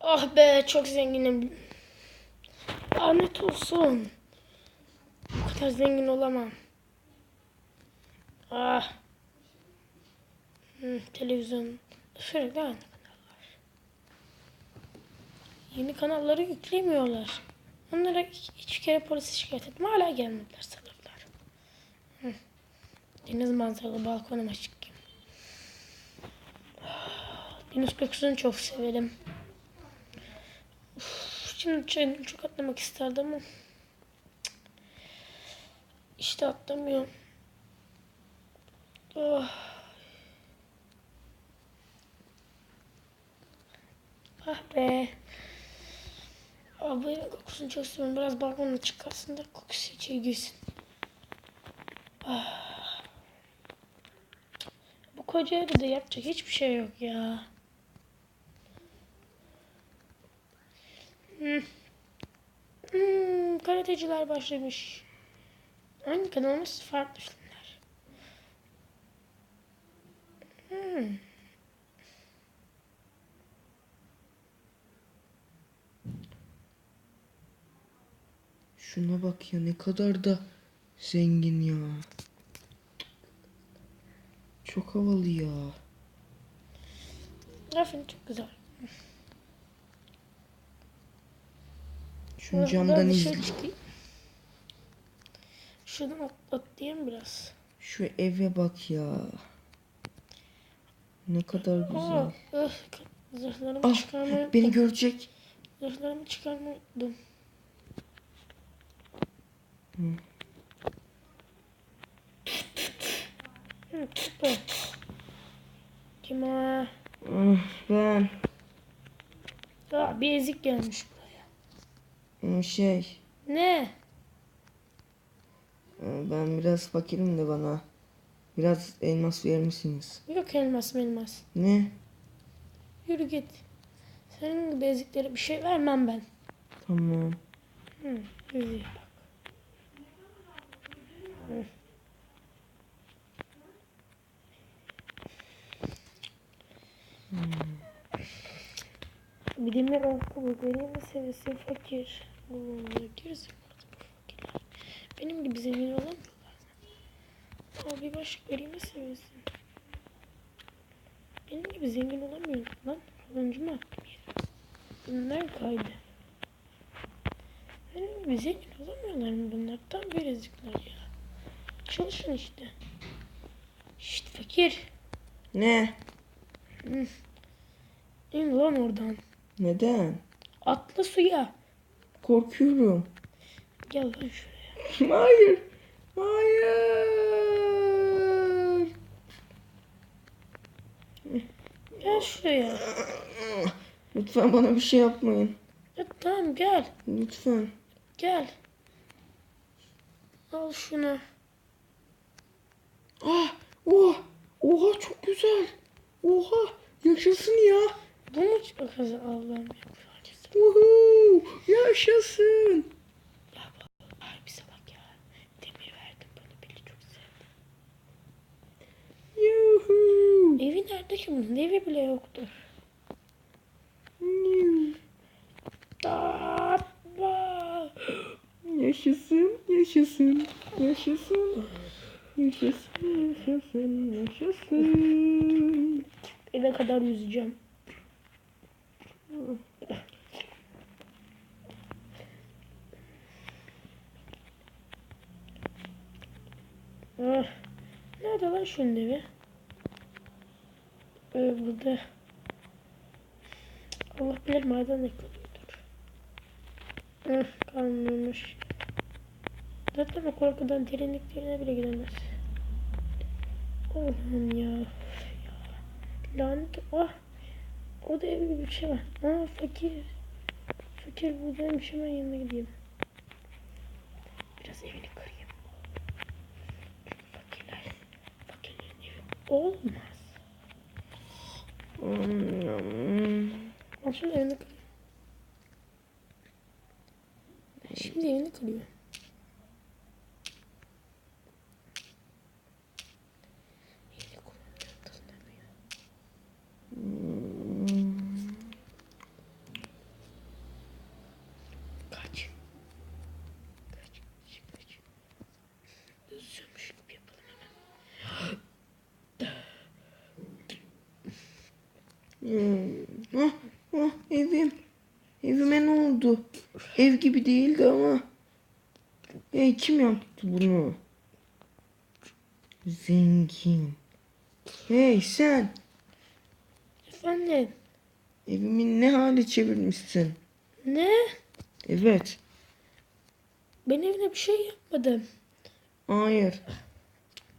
Ah be çok zenginim. Lanet olsun. Bu kadar zengin olamam. Ah. Hı, televizyon. Sürekli aynı kanallar. Yeni kanalları yüklemiyorlar. Onlara hiç- kere polise şikayet ettim. Hala gelmediler sanırlar. Hı. Deniz manzaralı balkonuma çıkayım. Deniz kokusunu çok severim. Şimdi çayını çok atlamak isterdim ama işte atlamıyorum. Oh. Ah be. Abi kokusunu çok seviyorum. Biraz balkona çıkarsın da kokusu içeri girsin. Ah. Bu koca evde de yapacak hiçbir şey yok ya. Hmm. Karateciler başlamış. Hangi kanalımız farklı filmler. Hmm. Şuna bak ya ne kadar da zengin ya. Çok havalı ya. Grafin çok güzel. Biraz camdan izle. çıkayım. Şuradan at, atlayayım biraz. Şu eve bak ya. Ne kadar Aa, güzel. öh, zırhlarımı Ah çıkarmayı beni görecek. Zırhlarımı. Hı. Hı, süper. Kim o? Ben Aa, bir ezik gelmiş şey Ne? e, ben biraz fakirim de bana biraz elmas verir misiniz? Yok elmas elmas. Ne? Yürü git. Senin gibi eziklere bir şey vermem ben. Tamam. Hı, yürü bak. Hı. Demir ayakkabı vereyim mi seviyesi fakir. Fakirler. Benim gibi zengin olamıyorlar. Al bir başlık vereyim mi seviyesi. Benim gibi zengin olamıyorum lan. Attım yere? Bunlar kaydı. Benim gibi zengin olamıyorlar mı bunlar? Tam verizlikler ya. Çalışın işte. Şşt fakir. Ne? İn lan oradan. Neden? Atla suya. Korkuyorum. Gel lan şuraya. Hayır. Hayır. Gel şuraya. Lütfen bana bir şey yapmayın. Ya tamam gel. Lütfen. Gel. Al şunu. Ah, oha, oha çok güzel. Oha, yaşasın ya. Bu mu kızı Allah'ım ya. Yaşasın. Ya ay bir salak ya. Demir verdim bana biri çok sevdi. Yuhu. Evi nerede ki bunun? Evi bile yoktur. Baba. Yaşasın, yaşasın, yaşasın. Yaşasın, yaşasın, yaşasın. Eve kadar yüzeceğim. Ah, nerede lan şunun evi? Ee, burada. Allah bilir maden ekliyordur. Ah, kalmamış. Zaten o korkudan derinliklerine bile gidemez. Allah'ım ya. ya. Lanet. Ah. O da ev gibi bir şey var. Aa fakir. Fakir buradaymış hemen yanına gideyim. Biraz evini kırayım. Çünkü fakirler. Fakirlerin evi olmaz. Al şunu evini kırayım. Şimdi evini kırıyor. Ah, ah, evim. Evime ne oldu? Ev gibi değildi ama. Hey kim yaptı bunu? Zengin. Hey sen. Efendim. Evimi ne hale çevirmişsin? Ne? Evet. Ben evine bir şey yapmadım. Hayır.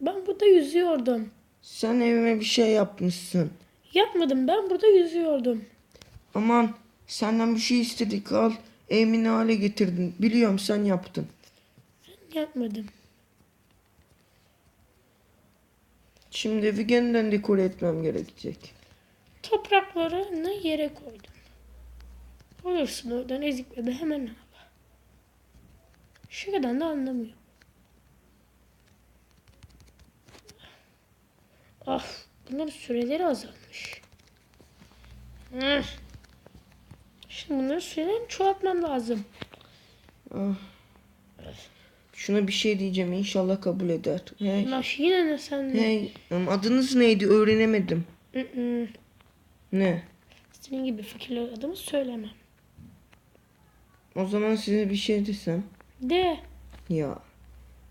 Ben burada yüzüyordum. Sen evime bir şey yapmışsın. Yapmadım ben burada yüzüyordum. Aman senden bir şey istedik al. Evimi ne hale getirdin. Biliyorum sen yaptın. Yapmadım. Şimdi evi yeniden dekore etmem gerekecek. Topraklarını yere koydum. Olursun oradan ezik bebe hemen al. Şakadan da anlamıyor. Ah bunların süreleri Hıh. Şimdi bunların sürelerini çoğaltmam lazım. Ah. Şuna bir şey diyeceğim inşallah kabul eder. Hey. Naş yine ne sen? Hey. Adınız neydi öğrenemedim. Mm-mm. Ne? Senin gibi fikirler adımı söylemem. O zaman size bir şey desem. De. Ya.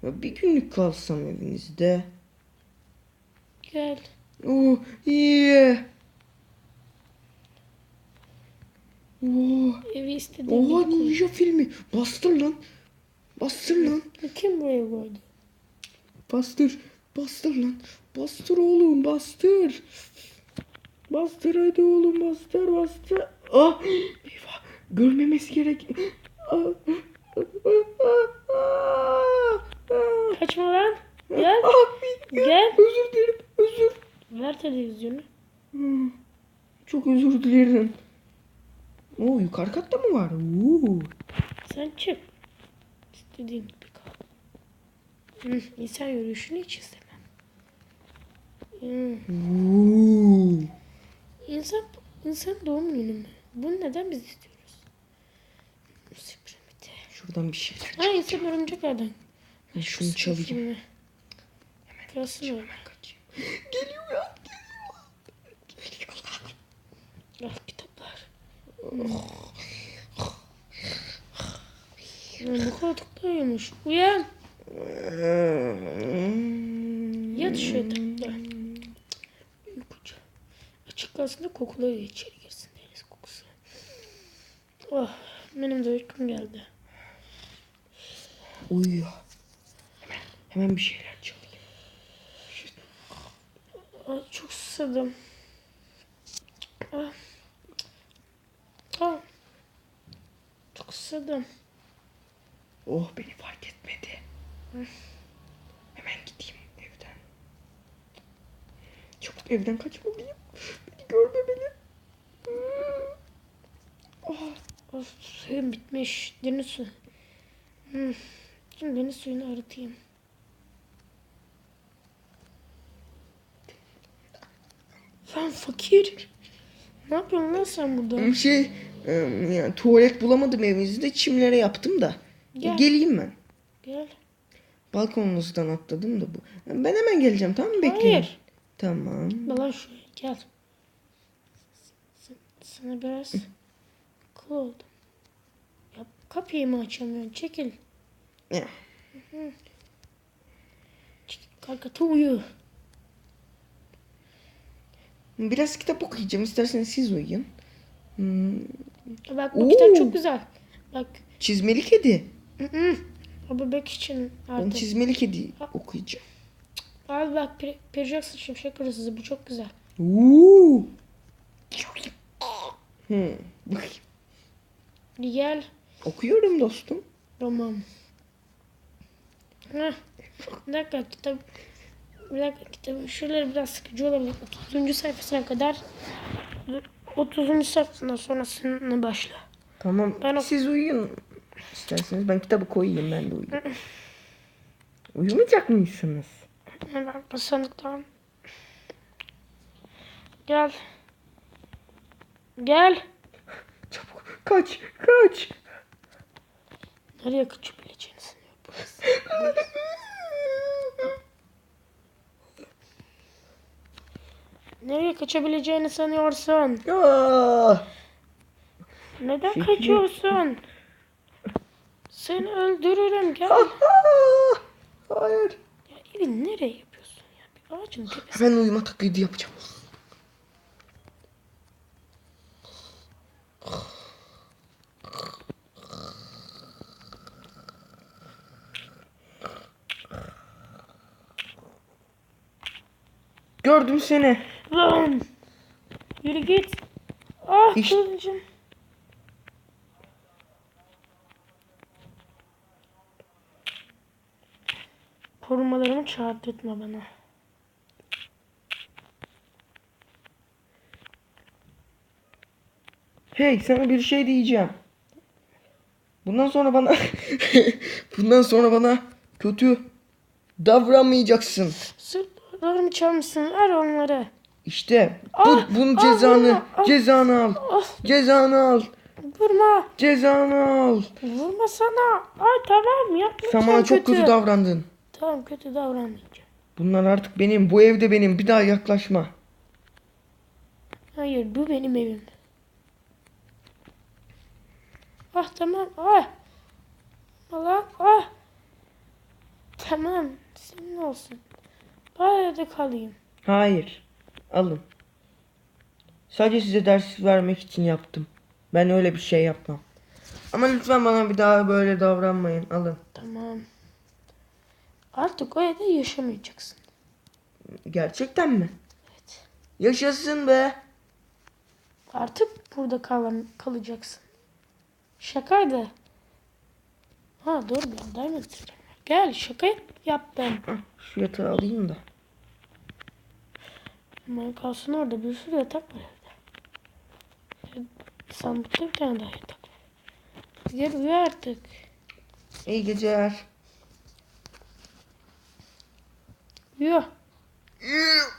ya bir günlük kalsam evinizde. Gel. Oh iyi. Oh. Evi istediğin Oha ninja filmi. Bastır lan. Bastır lan. Kim buraya koydu? Bastır. Bastır lan. Bastır oğlum bastır. Bastır hadi oğlum bastır bastır. Ah. Eyvah. Görmemesi gerek. Ah. Ah, ah. Kaçma lan. Gel. Ah, Gel. Özür dilerim. Özür. Ver televizyonu. Hmm. Çok özür dilerim. Oo yukarı katta mı var? Oo. Sen çık. İstediğin gibi kal. Hı, insan yürüyüşünü hiç istemem. Oo. İnsan, insan doğum günü mü? Bunu neden biz istiyoruz? Piramidi? Şuradan bir şeyler. Ha insan örümcek adam. Ben şunu çalayım. Ver. Kaçayım. Geliyor ya. Al kitaplar. Bu koltukta uyumuş. Uyan. Yat şu yatakta. Uykucu. Açık kalsın da kokuları içeri girsin. Deniz kokusu. Oh, benim de uykum geldi. Uyuyor. Hemen, hemen bir şeyler. Ay, çok susadım. Ah. Ah. Susadım. Oh beni fark etmedi. Hemen gideyim evden. Çabuk evden kaçmalıyım. Beni görmemeli. Oh, oh, suyum bitmiş. Deniz su. Hmm. Şimdi deniz suyunu arıtayım. Sen fakir. Ne yapıyorsun lan sen burada? Bir şey e, yani tuvalet bulamadım evimizde çimlere yaptım da. Gel. Geleyim ben. Gel. Balkonunuzdan atladım da bu. Ben hemen geleceğim tamam mı? Bekleyin. Hayır. Tamam. Bana şuraya gel. Sana biraz kıl oldum. Ya kapıyı mı açamıyorsun? Çekil. Ya. Kalk uyu. Biraz kitap okuyacağım. İsterseniz siz uyuyun. Hmm, Bak bu Oo. kitap çok güzel. Bak. çizmeli kedi. Hı hı. O bebek için Ben artık. çizmeli kedi okuyacağım. Abi bak Pir Pir Jackson Şimşek Hırsızı bu çok güzel. Oo. Hmm. bakayım. Gel. Okuyorum dostum. Tamam. Heh. Bir dakika kitap. Bir dakika kitabın şuraları biraz sıkıcı olabilir. 30. sayfasına kadar 30. sayfasından sonrasını başla. Tamam. Ben ok- Siz uyuyun. İsterseniz ben kitabı koyayım ben de uyuyayım. Uyumayacak mısınız? Hemen basanlıktan. Gel. Gel. Çabuk kaç kaç. Nereye kaçabileceğini sanıyor burası. Nereye kaçabileceğini sanıyorsun? Ah! Neden kaçıyorsun? Seni öldürürüm gel. Hayır. Ya evi nereye yapıyorsun ya? Bir ağacın tepesine. Hemen uyuma taklidi yapacağım. Gördüm seni. Lan! Yürü git. Ah İşte- kılıcım. Korumalarımı çarpıtma bana. Hey sana bir şey diyeceğim. Bundan sonra bana bundan sonra bana kötü davranmayacaksın. Sırtlarımı çalmışsın. Ver onları. İşte bu Ah, bunun ah, cezanı ah. cezanı al. Ah Cezanı al. vurma. Cezanı al. Vurma sana. Ay tamam yapma. Sen bana çok kötü davrandın. Tamam kötü davranmayacağım. Bunlar artık benim. Bu evde benim. Bir daha yaklaşma. Hayır bu benim evim. Ah tamam ah. Allah ah. Tamam senin olsun. Bari evde kalayım. Hayır. Alın. Sadece size ders vermek için yaptım. Ben öyle bir şey yapmam. Ama lütfen bana bir daha böyle davranmayın. Alın. Tamam. Artık o evde yaşamayacaksın. Gerçekten mi? Evet. Yaşasın be. Artık burada kalan, kalacaksın. Şakaydı. Ha doğru ben diamond. Gel şaka yaptım. Hah, şu yatağı alayım da. Aman kalsın orada bir sürü yatak var evde. Sandıkta bir tane daha yatak var. Gel uyu artık. İyi geceler. Uyu.